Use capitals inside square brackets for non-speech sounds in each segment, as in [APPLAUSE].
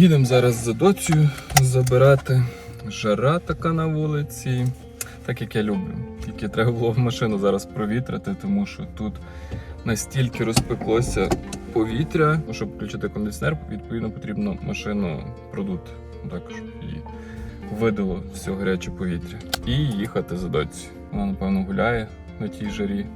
Їдемо зараз за доцею забирати. Жара така на вулиці. Так як я люблю. Тільки треба було в машину зараз провітрити, тому що тут настільки розпеклося повітря, щоб включити кондиціонер, відповідно потрібно машину продути. Так, щоб видало все гаряче повітря. І їхати за доцею. Вона, напевно, гуляє на тій жарі.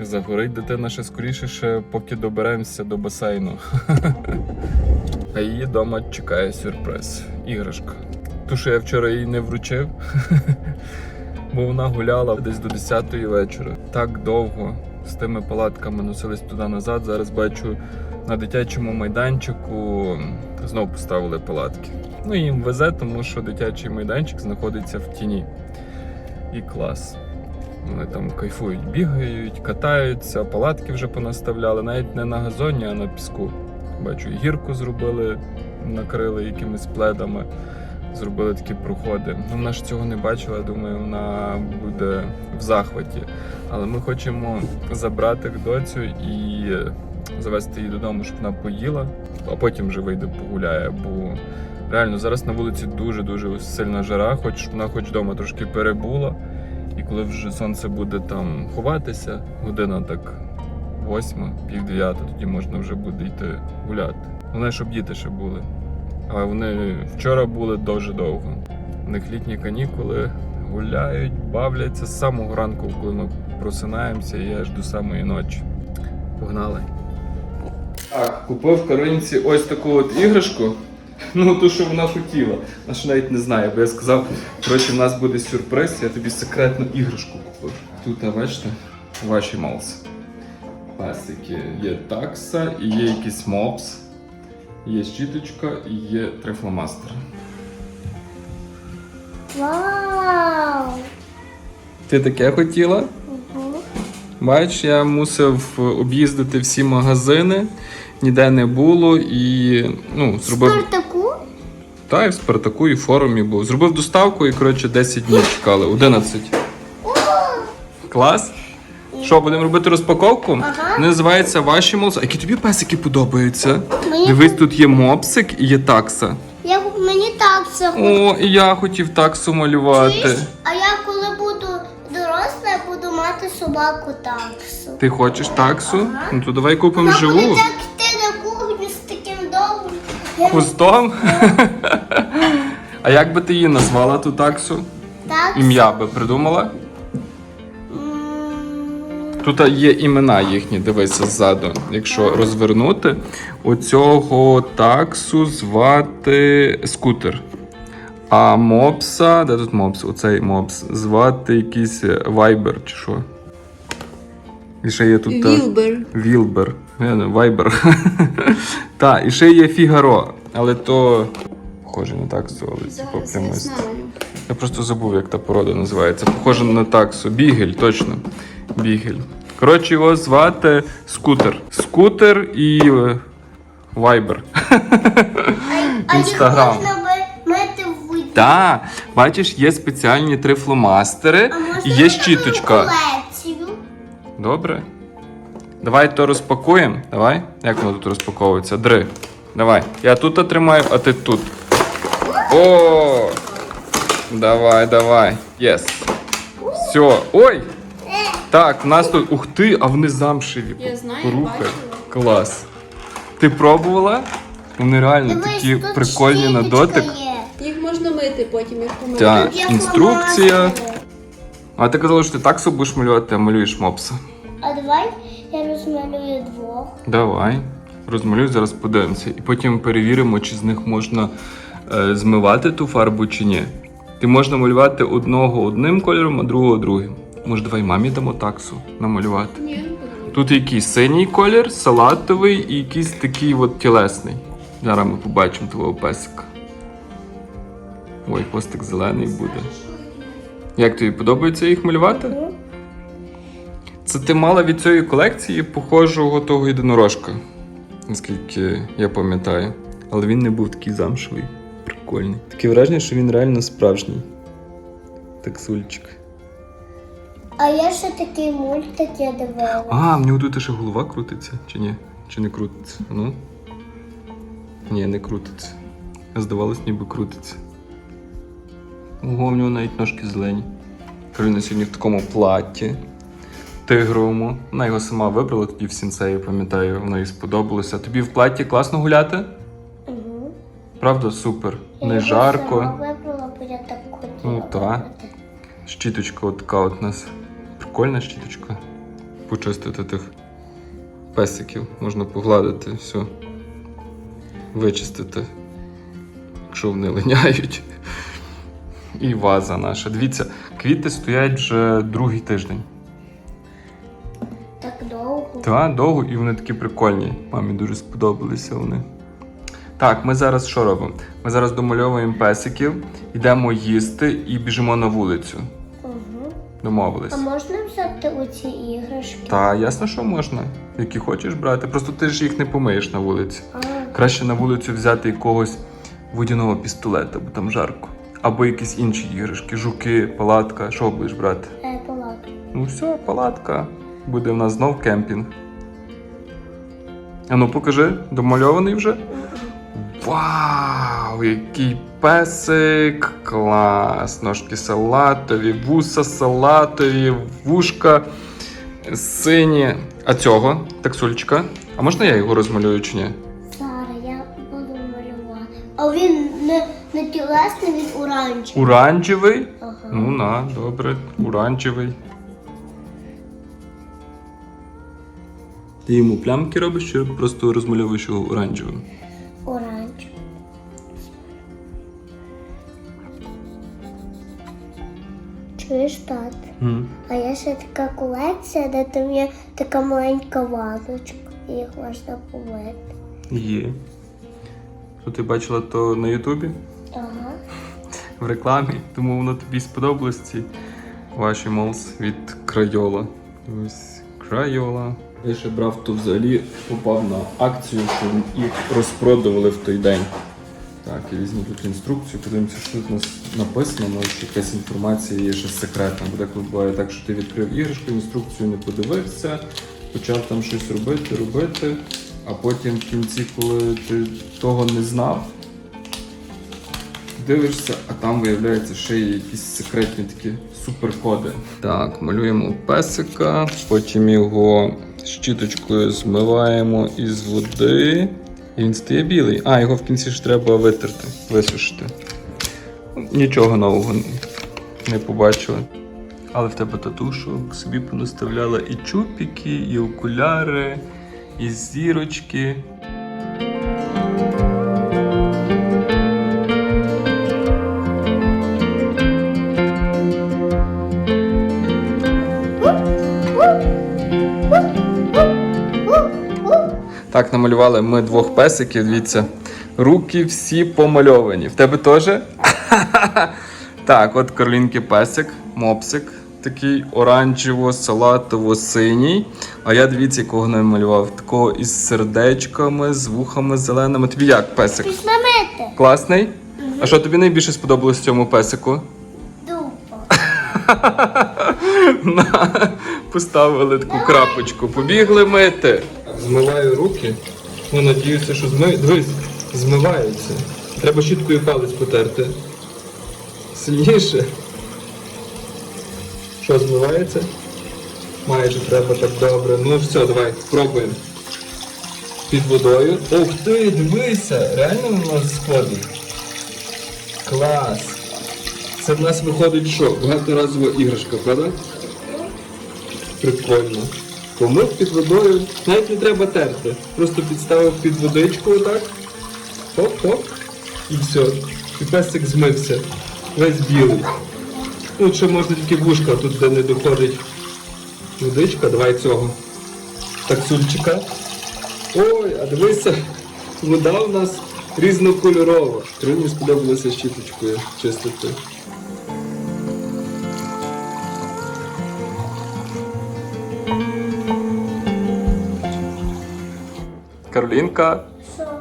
Загорить дитина ще скоріше, ще поки доберемося до басейну. [LAUGHS] А її вдома чекає сюрприз. Іграшка. Ту, що я вчора їй не вручив, [LAUGHS] бо вона гуляла десь до 10 вечора. Так довго з тими палатками носились туди-назад. Зараз бачу на дитячому майданчику знову поставили палатки. Ну їм везе, тому що дитячий майданчик знаходиться в тіні. І клас. Вони там кайфують, бігають, катаються, палатки вже понаставляли, навіть не на газоні, а на піску. Бачу, і гірку зробили, накрили якимись пледами, зробили такі проходи. Ну, вона ж цього не бачила, думаю, вона буде в захваті. Але ми хочемо забрати доцю і завести її додому, щоб вона поїла, а потім вже вийде погуляє. Бо реально зараз на вулиці дуже-дуже сильна жара, хоч вона хоч вдома трошки перебула. І коли вже сонце буде там ховатися, година так восьма, пів дев'ята, тоді можна вже буде йти гуляти. Головне, щоб діти ще були. Але вони вчора були дуже довго. У них літні канікули гуляють, бавляться з самого ранку, коли ми просинаємося, і аж до самої ночі. Погнали. Так, купив в Каринці ось таку от іграшку. Ну, ту, що вона хотіла. Вона ще навіть не знає, бо я сказав, коротше, в нас буде сюрприз, я тобі секретну іграшку купив. Тут, а бачите, ваші малси. Песики. Є такса, і є якийсь мопс, є щіточка і є три фломастери. Вау! Ти таке хотіла? Угу. Бач, я мусив об'їздити всі магазини, ніде не було і ну, зробив. Спартаку? Та, і в Спартаку, і в форумі був. Зробив доставку і, коротше, 10 днів чекали. 11. Клас? Що, будемо робити розпаковку? Ага. Вони називаються ваші молоси. А які тобі песики подобаються? Мені- Дивись, тут є мопсик і є такса. Я, мені так це. О, і я хотів таксу малювати. Чуєш? А я коли буду доросла, я буду мати собаку таксу. Ти хочеш таксу? Ага. Ну то давай купимо Вона буде живу. так йти на кухню з таким довгим. Хвостом? [LAUGHS] А як би ти її назвала ту таксу? Так. Ім'я би придумала? Тут є імена їхні, дивися ззаду. Якщо розвернути, оцього таксу звати скутер. А мопса, де тут мопс? Оцей мопс, звати якийсь вайбер чи що. І ще є тут. Вілбер. Вілбер. Не, не, Вайбер. [LAUGHS] Так, і ще є Фігаро, але то. Похоже на таксу, але я знаю. Я просто забув, як та порода називається. Похоже на таксу. Бігель, точно. Бігель. Коротше, його звати скутер. Скутер і е, Вайбер. Інстаграм. Так, бачиш, є спеціальні три фломастери і є щіточка. Добре. Давай то розпакуємо. Давай. Як воно тут розпаковується? Дри. Давай. Я тут тримаю, а ти тут. О! Давай, давай. Єс. Все. Ой! Так, в нас тут. Ух ти, а вони замшеві. Я знаю, Порухай. бачила. Клас. Ти пробувала? Вони реально Дивись, такі тут прикольні на щіточка дотик. є. Їх можна мити потім, як помити. Так. Інструкція. А ти казала, що ти таксу будеш малювати, а малюєш мопса. А давай я розмалюю двох. Давай. Розмалюй, зараз подивимося. І потім перевіримо, чи з них можна е, змивати ту фарбу чи ні. Ти можна малювати одного одним кольором, а другого другим. Може, давай мамі дамо таксу намалювати. Ні. Тут якийсь синій колір, салатовий і якийсь такий от тілесний. Зараз ми побачимо твого песика. Ой, хвостик зелений буде. Як тобі подобається їх малювати? Це ти мала від цієї колекції похожого того єдинорожка, наскільки я пам'ятаю. Але він не був такий замшевий, прикольний. Таке враження, що він реально справжній. Таксульчик. А я ще такий мультик я дивила. А, в нього тут ще голова крутиться, чи ні? Чи не крутиться? Ну? Ні, не крутиться. здавалось, ніби крутиться. Ого, в нього навіть ножки зелені. Кароліна сьогодні в такому платі тигровому. Вона його сама вибрала тоді в сінцеї, пам'ятаю, воно їй сподобалося. Тобі в платі класно гуляти? Угу. Правда, супер. Не жарко. Я вибрала, бо я так хотіла. Ну, та. вибрати. Щіточка от така от у нас. Прикольна щіточка. Почистити тих песиків. Можна погладити, все. Вичистити. Якщо вони линяють. І ваза наша. Дивіться, квіти стоять вже другий тиждень. Так довго. Та, довго, і вони такі прикольні. Мамі дуже сподобалися вони. Так, ми зараз що робимо? Ми зараз домальовуємо песиків, йдемо їсти і біжимо на вулицю. Угу. Домовились. А можна взяти оці іграшки? Та ясно, що можна. Які хочеш брати. Просто ти ж їх не помиєш на вулиці. А, Краще на вулицю взяти якогось водяного пістолета, бо там жарко. Або якісь інші іграшки, жуки, палатка. Що будеш брати? е, палатку. Ну все, палатка. Буде в нас знов кемпінг. А ну покажи, домальований вже. Вау, який песик! Клас! Ножки салатові, вуса салатові, вушка сині. А цього таксульчика. А можна я його розмалюю чи ні? Зараз я буду малювати. А він не, не тілесний, він оранжевий. Оранжевий? Ага. Ну на, добре, оранжевий. Ти йому плямки робиш чи просто розмальовуєш його оранжевим? Чуєш, тат? М. А є ще така колекція, де там є така маленька вазочка. І їх можна помити. Є. Що ти бачила то на Ютубі Ага. в рекламі, тому воно тобі сподобалось ці ваші молс від Крайола. Ось Крайола. Я ще брав, то взагалі попав на акцію, що їх розпродували в той день. Так, я візьму тут інструкцію, подивимося, що тут у нас написано, може якась інформація є ще секретна. Бо деколи буває так, що ти відкрив іграшку, інструкцію не подивився, почав там щось робити, робити, а потім в кінці, коли ти того не знав, дивишся, а там виявляється ще є якісь секретні такі суперкоди. Так, малюємо песика, потім його щіточкою змиваємо із води. Він стає білий. А, його в кінці ж треба витерти, висушити. Нічого нового не побачили. Але в тебе татушок собі понаставляла і чупіки, і окуляри, і зірочки. Так, намалювали ми двох песиків, дивіться. Руки всі помальовані. В тебе теж? [LAUGHS] Так, от Каролінки песик, мопсик. Такий оранжево-салатово-синій. А я дивіться, якого намалював. Такого із сердечками, з вухами зеленими. Тобі як песик? Пішли мити. Класний? А що тобі найбільше сподобалось в цьому песику? Дупа. [LAUGHS] Поставили таку крапочку. Побігли мити. Змиваю руки. Ну, надіюся, що змив... Дивись, змиваються. Треба щіткою палець потерти. Сильніше. Що, змивається? Майже треба так добре. Ну все, давай, пробуємо. Під водою. Ух ти, дивися! Реально у нас сходить. Клас! Це в нас виходить що? Багаторазова іграшка, правда? Прикольно. Помив під водою. Навіть не треба терти. Просто підставив під водичку отак. Хоп-хоп. І все. І песик змився. Весь білий. Ну, ще можна тільки вушка, тут де не доходить водичка. Давай цього. Таксульчика. Ой, а дивися, вода у нас різнокольорова. Мені сподобалося щіточкою чистити. Каролінка,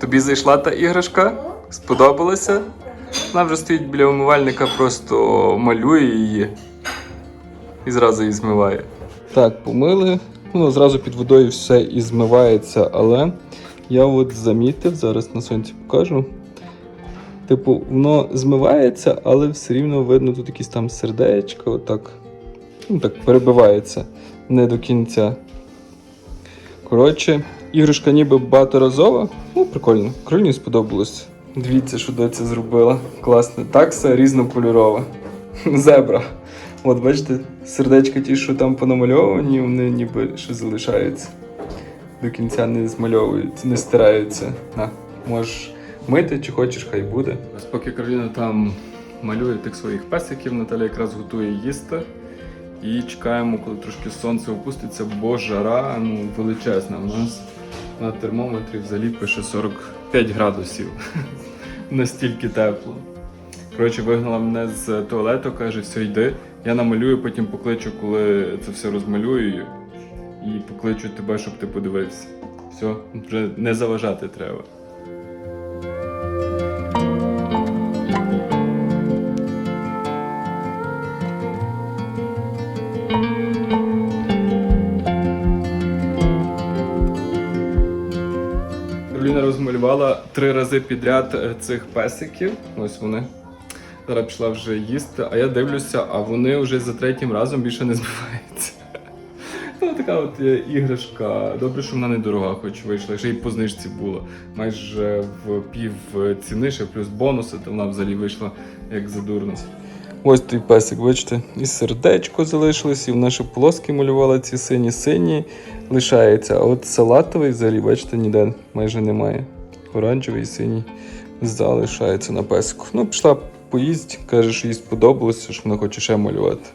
тобі зайшла та іграшка? Сподобалася? Вона вже стоїть біля умивальника, просто малює її і зразу її змиває. Так, помили. Ну, зразу під водою все і змивається, але я от замітив, зараз на сонці покажу. Типу, воно змивається, але все рівно видно тут якісь там сердечка, отак. Ну так, перебивається не до кінця. Коротше, іграшка ніби багаторазова. Ну, прикольно. Кроліні сподобалось. Дивіться, що доця зробила. Класне. Такса різнокольорова. [LAUGHS] Зебра. От бачите, сердечка ті, що там понамальовані, вони ніби ще залишаються. До кінця не змальовуються, не стираються. На, можеш мити чи хочеш, хай буде. Поки Кароліна там малює тих своїх песиків, Наталя якраз готує їсти. І чекаємо, коли трошки сонце опуститься, бо жара ну, величезна. У нас на термометрі взагалі пише 45 градусів. [LAUGHS] Настільки тепло. Коротше, вигнала мене з туалету, каже, все йди. Я намалюю, потім покличу, коли це все розмалюю. І покличу тебе, щоб ти подивився. Все, вже не заважати треба. Три рази підряд е, цих песиків. Ось вони. Зараз пішла вже їсти, а я дивлюся, а вони вже за третім разом більше не [LAUGHS] збиваються. Ну, така от е, іграшка. Добре, що вона недорога, хоч вийшла, ще й по знижці було. Майже в пів ціни, ще плюс бонуси, то вона взагалі вийшла як задурно. Ось той песик, бачите, і сердечко залишилось, і вона ще полоски малювала ці сині сині лишається. А от салатовий взагалі, бачите, ніде майже немає. Оранжевий і синій залишається на песику. Ну, пішла поїсть, каже, що їй сподобалося, що вона хоче ще малювати.